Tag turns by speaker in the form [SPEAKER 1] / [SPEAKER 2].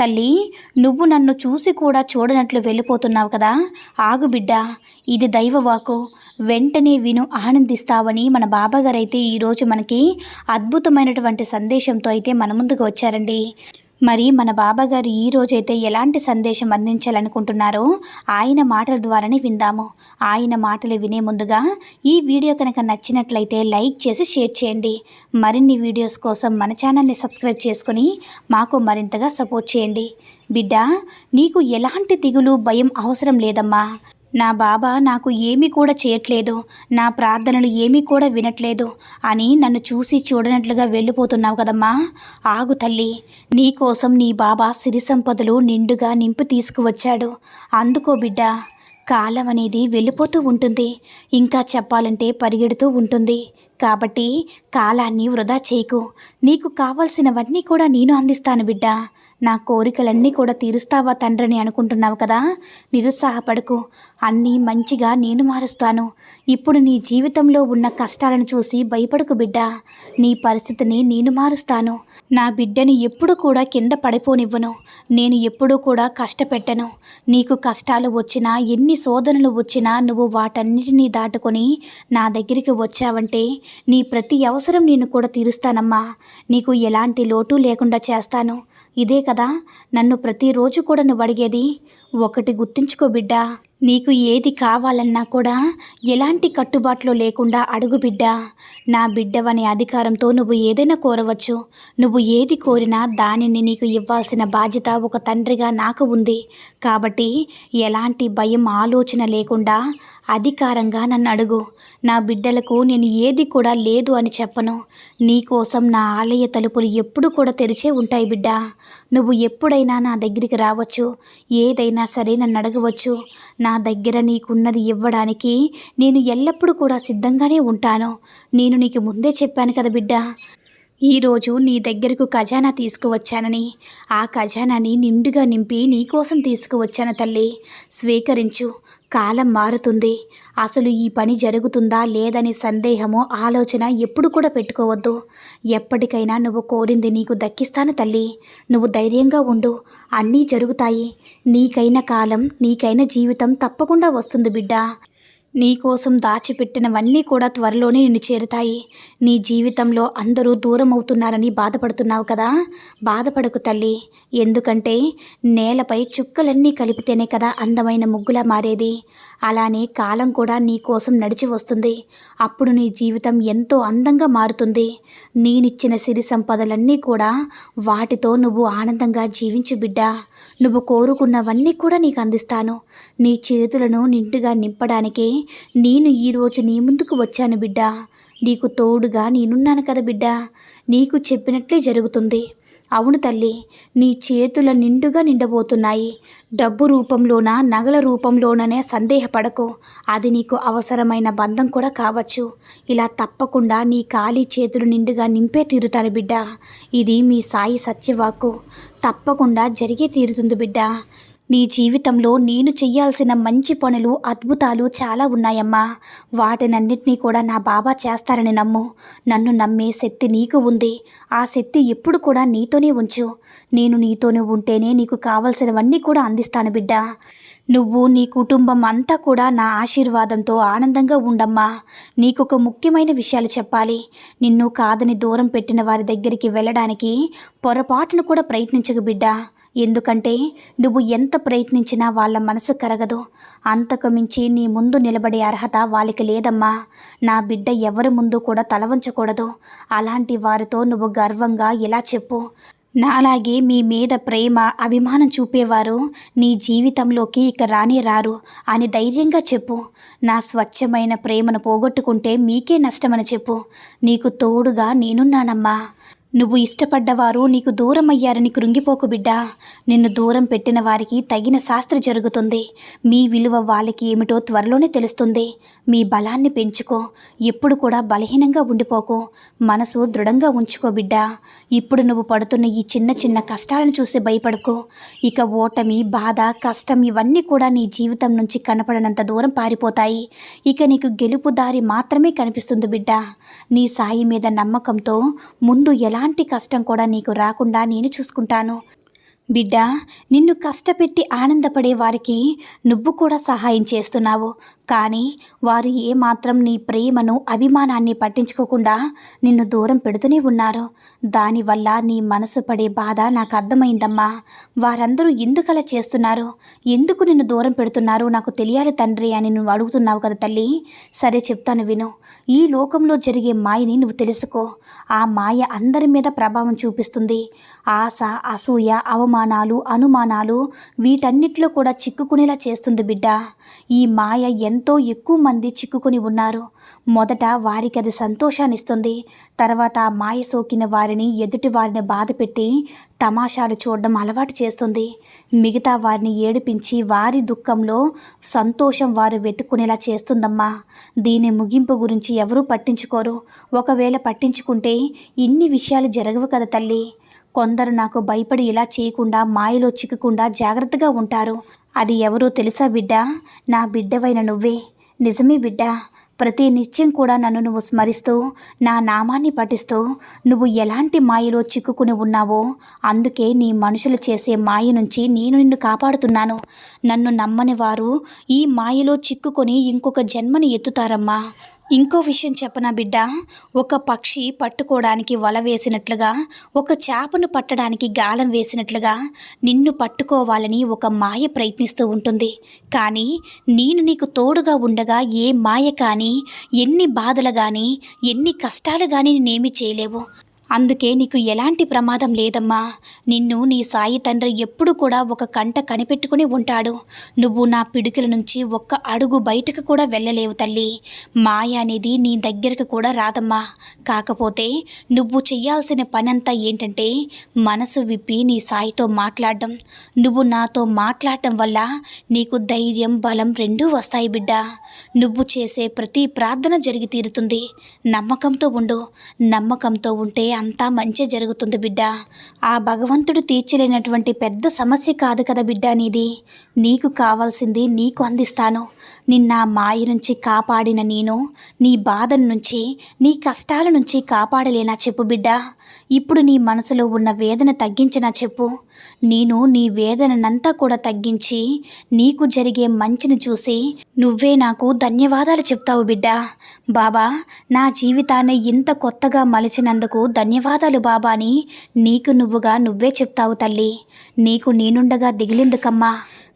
[SPEAKER 1] తల్లి నువ్వు నన్ను చూసి కూడా చూడనట్లు వెళ్ళిపోతున్నావు కదా. ఆగు బిడ్డ ఇది దైవవాకు. వెంటనే విను ఆనందిస్తావని మన బాబాగారైతే ఈరోజు మనకి అద్భుతమైనటువంటి సందేశంతో అయితే మన ముందుకు వచ్చారండి. మరి మన బాబాగారు ఈ రోజైతే ఎలాంటి సందేశం అందించాలనుకుంటున్నారో ఆయన మాటల ద్వారానే విందాము. ఆయన మాటలు వినే ముందుగా ఈ వీడియో కనుక నచ్చినట్లయితే లైక్ చేసి షేర్ చేయండి. మరిన్ని వీడియోస్ కోసం మన ఛానల్ని సబ్స్క్రైబ్ చేసుకొని మాకు మరింతగా సపోర్ట్ చేయండి. బిడ్డ నీకు ఎలాంటి దిగులు భయం అవసరం లేదమ్మా. నా బాబా నాకు ఏమీ కూడా చేయట్లేదు. నా ప్రార్థనలు ఏమీ కూడా వినట్లేదు. అని నన్ను చూసి చూడనట్లుగా వెళ్ళిపోతున్నావు కదమ్మా. ఆగు తల్లి. నీకోసం నీ బాబా సిరి సంపదలు నిండుగా నింపి తీసుకువచ్చాడు. అందుకో బిడ్డ కాలం అనేది వెళ్ళిపోతూ ఉంటుంది. ఇంకా చెప్పాలంటే పరిగెడుతూ ఉంటుంది. కాబట్టి కాలాన్ని వృధా చేయకు. నీకు కావలసినవన్నీ కూడా నేను అందిస్తాను బిడ్డ. నా కోరికలన్నీ కూడా తీరుస్తావా తండ్రిని అనుకుంటున్నావు కదా? నిరుత్సాహపడకు. అన్నీ మంచిగా నేను మారుస్తాను. ఇప్పుడు నీ జీవితంలో ఉన్న కష్టాలను చూసి భయపడకు బిడ్డ. నీ పరిస్థితిని నేను మారుస్తాను. నా బిడ్డని ఎప్పుడు కూడా కింద పడిపోనివ్వను. నేను ఎప్పుడూ కూడా కష్టపెట్టను. నీకు కష్టాలు వచ్చినా ఎన్ని శోధనలు వచ్చినా నువ్వు వాటన్నిటినీ దాటుకొని నా దగ్గరికి వచ్చావంటే నీ ప్రతి అవసరం నేను కూడా తీరుస్తానమ్మా. నీకు ఎలాంటి లోటు లేకుండా చేస్తాను. ఇదే కదా నన్ను ప్రతిరోజు కూడా నువ్వు అడిగేది? ఒకటి గుర్తుంచుకో బిడ్డా. నీకు ఏది కావాలన్నా కూడా ఎలాంటి కట్టుబాట్లు లేకుండా అడుగు బిడ్డ. నా బిడ్డవనే అధికారంతో నువ్వు ఏదైనా కోరవచ్చు. నువ్వు ఏది కోరినా దానిని నీకు ఇవ్వాల్సిన బాధ్యత ఒక తండ్రిగా నాకు ఉంది. కాబట్టి ఎలాంటి భయం ఆలోచన లేకుండా అధికారంగా నన్ను అడుగు. నా బిడ్డలకు నేను ఏది కూడా లేదు అని చెప్పను. నీకోసం నా ఆలయ తలుపులు ఎప్పుడు కూడా తెరిచే ఉంటాయి బిడ్డ. నువ్వు ఎప్పుడైనా నా దగ్గరికి రావచ్చు. ఏదైనా సరే నన్ను అడగవచ్చు. నా దగ్గర నీకున్నది ఇవ్వడానికి నేను ఎల్లప్పుడూ కూడా సిద్ధంగానే ఉంటాను. నేను నీకు ముందే చెప్పాను కదా బిడ్డ. ఈరోజు నీ దగ్గరకు ఖజానా తీసుకువచ్చానని. ఆ ఖజానాని నిండుగా నింపి నీకోసం తీసుకువచ్చాను తల్లి. స్వీకరించు. కాలం మారుతుంది. అసలు ఈ పని జరుగుతుందా లేదని సందేహము ఆలోచన ఎప్పుడు కూడా పెట్టుకోవద్దు. ఎప్పటికైనా నువ్వు కోరింది నీకు దక్కిస్తాను తల్లి. నువ్వు ధైర్యంగా ఉండు. అన్నీ జరుగుతాయి. నీకైన కాలం నీకైన జీవితం తప్పకుండా వస్తుంది బిడ్డ. నీకోసం దాచిపెట్టినవన్నీ కూడా త్వరలోనే నిన్ను చేరుతాయి. నీ జీవితంలో అందరూ దూరం అవుతున్నారని బాధపడుతున్నావు కదా? బాధపడకు తల్లి. ఎందుకంటే నేలపై చుక్కలన్నీ కలిపితేనే కదా అందమైన ముగ్గులా మారేది. అలానే కాలం కూడా నీ కోసం నడిచి వస్తుంది. అప్పుడు నీ జీవితం ఎంతో అందంగా మారుతుంది. నేనిచ్చిన సిరి సంపదలన్నీ కూడా వాటితో నువ్వు ఆనందంగా జీవించు బిడ్డ. నువ్వు కోరుకున్నవన్నీ కూడా నీకు అందిస్తాను. నీ చేతులను నిండుగా నింపడానికే నేను ఈరోజు నీ ముందుకు వచ్చాను బిడ్డ. నీకు తోడుగా నేనున్నాను కదా బిడ్డ. నీకు చెప్పినట్లే జరుగుతుంది. అవును తల్లి నీ చేతుల నిండుగా నిండబోతున్నాయి. డబ్బు రూపంలోన నగల రూపంలోననే సందేహపడకు. అది నీకు అవసరమైన బంధం కూడా కావచ్చు. ఇలా తప్పకుండా నీ ఖాళీ చేతులు నిండుగా నింపే తీరుతాను బిడ్డ. ఇది మీ సాయి సత్యవాక్కు. తప్పకుండా జరిగే తీరుతుంది బిడ్డ. నీ జీవితంలో నేను చెయ్యాల్సిన మంచి పనులు అద్భుతాలు చాలా ఉన్నాయమ్మా. వాటినన్నింటినీ కూడా నా బాబా చేస్తారని నమ్ము. నన్ను నమ్మే శక్తి నీకు ఉంది. ఆ శక్తి ఎప్పుడు కూడా నీతోనే ఉంచు. నేను నీతోనే ఉంటేనే నీకు కావలసినవన్నీ కూడా అందిస్తాను బిడ్డ. నువ్వు నీ కుటుంబం అంతా కూడా నా ఆశీర్వాదంతో ఆనందంగా ఉండమ్మా. నీకు ఒక ముఖ్యమైన విషయాలు చెప్పాలి. నిన్ను కాదని దూరం పెట్టిన వారి దగ్గరికి వెళ్ళడానికి పొరపాటును కూడా ప్రయత్నించకు బిడ్డ. ఎందుకంటే నువ్వు ఎంత ప్రయత్నించినా వాళ్ళ మనసు కరగదు. అంతకు మించి నీ ముందు నిలబడే అర్హత వాళ్ళకి లేదమ్మా. నా బిడ్డ ఎవరి ముందు కూడా తలవంచకూడదు అలాంటి వారితో నువ్వు గర్వంగా ఇలా చెప్పు. నాలాగే మీ మీద ప్రేమ అభిమానం చూపేవారు నీ జీవితంలోకి ఇక రానే రారు అని ధైర్యంగా చెప్పు. నా స్వచ్ఛమైన ప్రేమను పోగొట్టుకుంటే మీకే నష్టమని చెప్పు. నీకు తోడుగా నేనున్నానమ్మా. నువ్వు ఇష్టపడ్డవారు నీకు దూరం అయ్యారని కృంగిపోకు బిడ్డా. నిన్ను దూరం పెట్టిన వారికి తగిన శాస్త్ర జరుగుతుంది. మీ విలువ వాళ్ళకి ఏమిటో త్వరలోనే తెలుస్తుంది. మీ బలాన్ని పెంచుకో. ఎప్పుడు కూడా బలహీనంగా ఉండిపోకు. మనసు దృఢంగా ఉంచుకో బిడ్డా. ఇప్పుడు నువ్వు పడుతున్న ఈ చిన్న చిన్న కష్టాలను చూసి భయపడకు. ఇక ఓటమి బాధ కష్టం ఇవన్నీ కూడా నీ జీవితం నుంచి కనపడనంత దూరం పారిపోతాయి. ఇక నీకు గెలుపు దారి మాత్రమే కనిపిస్తుంది బిడ్డ. నీ సాయి మీద నమ్మకంతో ముందు ఎలా ఎలాంటి కష్టం కూడా నీకు రాకుండా నేను చూసుకుంటాను. బిడ్డ నిన్ను కష్టపెట్టి ఆనందపడే వారికి నువ్వు కూడా సహాయం చేస్తున్నావు. కానీ వారు ఏమాత్రం నీ ప్రేమను అభిమానాన్ని పట్టించుకోకుండా నిన్ను దూరం పెడుతూనే ఉన్నారు. దానివల్ల నీ మనసు పడే బాధ నాకు అర్థమైందమ్మా. వారందరూ ఎందుకలా చేస్తున్నారు? ఎందుకు నిన్ను దూరం పెడుతున్నారు? నాకు తెలియాలి తండ్రి అని నువ్వు అడుగుతున్నావు కదా తల్లి. సరే చెప్తాను విను. ఈ లోకంలో జరిగే మాయని నువ్వు తెలుసుకో. ఆ మాయ అందరి మీద ప్రభావం చూపిస్తుంది. ఆశ అసూయ అవమానాలు అనుమానాలు వీటన్నిటిలో కూడా చిక్కుకునేలా చేస్తుంది బిడ్డ. ఈ మాయ ఎంత ఎంతో ఎక్కువ మంది చిక్కుకుని ఉన్నారు. మొదట వారికి అది సంతోషాన్నిస్తుంది. తర్వాత ఆ మాయ సోకిన వారిని ఎదుటి వారిని బాధ పెట్టి తమాషాలు చూడడం అలవాటు చేస్తుంది. మిగతా వారిని ఏడిపించి వారి దుఃఖంలో సంతోషం వారు వెతుక్కునేలా చేస్తుందమ్మా. దీని ముగింపు గురించి ఎవరూ పట్టించుకోరు. ఒకవేళ పట్టించుకుంటే ఇన్ని విషయాలు జరగవు కదా తల్లి. కొందరు నాకు భయపడి ఇలా చేయకుండా మాయలో చిక్కకుండా జాగ్రత్తగా ఉంటారు. అది ఎవరో తెలుసా బిడ్డ? నా బిడ్డవైన నువ్వే. నిజమే బిడ్డ ప్రతి నిత్యం కూడా నన్ను నువ్వు స్మరిస్తూ నా నామాన్ని పఠిస్తూ నువ్వు ఎలాంటి మాయలో చిక్కుకుని ఉన్నావో అందుకే నీ మనుషులు చేసే మాయ నుంచి నేను నిన్ను కాపాడుతున్నాను. నన్ను నమ్మని వారు ఈ మాయలో చిక్కుకొని ఇంకొక జన్మని ఎత్తుతారమ్మా. ఇంకో విషయం చెప్పనా బిడ్డ ఒక పక్షి పట్టుకోవడానికి వల వేసినట్లుగా ఒక చేపను పట్టడానికి గాలం వేసినట్లుగా నిన్ను పట్టుకోవాలని ఒక మాయ ప్రయత్నిస్తూ ఉంటుంది. కానీ నేను నీకు తోడుగా ఉండగా ఏ మాయ కానీ ఎన్ని బాధలు కానీ ఎన్ని కష్టాలు కానీ నేనేమి చేయలేవు. అందుకే నీకు ఎలాంటి ప్రమాదం లేదమ్మా. నిన్ను నీ సాయి తండ్రి ఎప్పుడు కూడా ఒక కంట కనిపెట్టుకుని ఉంటాడు. నువ్వు నా పిడుకల నుంచి ఒక్క అడుగు బయటకు కూడా వెళ్ళలేవు తల్లి. మాయ అనేది నీ దగ్గరకు కూడా రాదమ్మా. కాకపోతే నువ్వు చెయ్యాల్సిన పనంతా ఏంటంటే మనసు విప్పి నీ సాయితో మాట్లాడడం. నువ్వు నాతో మాట్లాడటం వల్ల నీకు ధైర్యం బలం రెండూ వస్తాయి బిడ్డ. నువ్వు చేసే ప్రతి ప్రార్థన జరిగి తీరుతుంది. నమ్మకంతో ఉండు. నమ్మకంతో ఉంటే అంతా మంచి జరుగుతుంది బిడ్డ. ఆ భగవంతుడు తీర్చలేనటువంటి పెద్ద సమస్య కాదు కదా బిడ్డ నీది. నీకు కావాల్సింది నీకు అందిస్తాను. నిన్న మాయ నుంచి కాపాడిన నేను నీ బాధ నుంచి నీ కష్టాల నుంచి కాపాడలేనా చెప్పు బిడ్డా? ఇప్పుడు నీ మనసులో ఉన్న వేదన తగ్గించినా చెప్పు. నేను నీ వేదననంతా కూడా తగ్గించి నీకు జరిగే మంచిని చూసి నువ్వే నాకు ధన్యవాదాలు చెప్తావు బిడ్డా. బాబా నా జీవితాన్ని ఇంత కొత్తగా మలిచినందుకు ధన్యవాదాలు బాబా అని నీకు నువ్వుగా నువ్వే చెప్తావు తల్లి. నీకు నేనుండగా దిగిలిందుకమ్మా.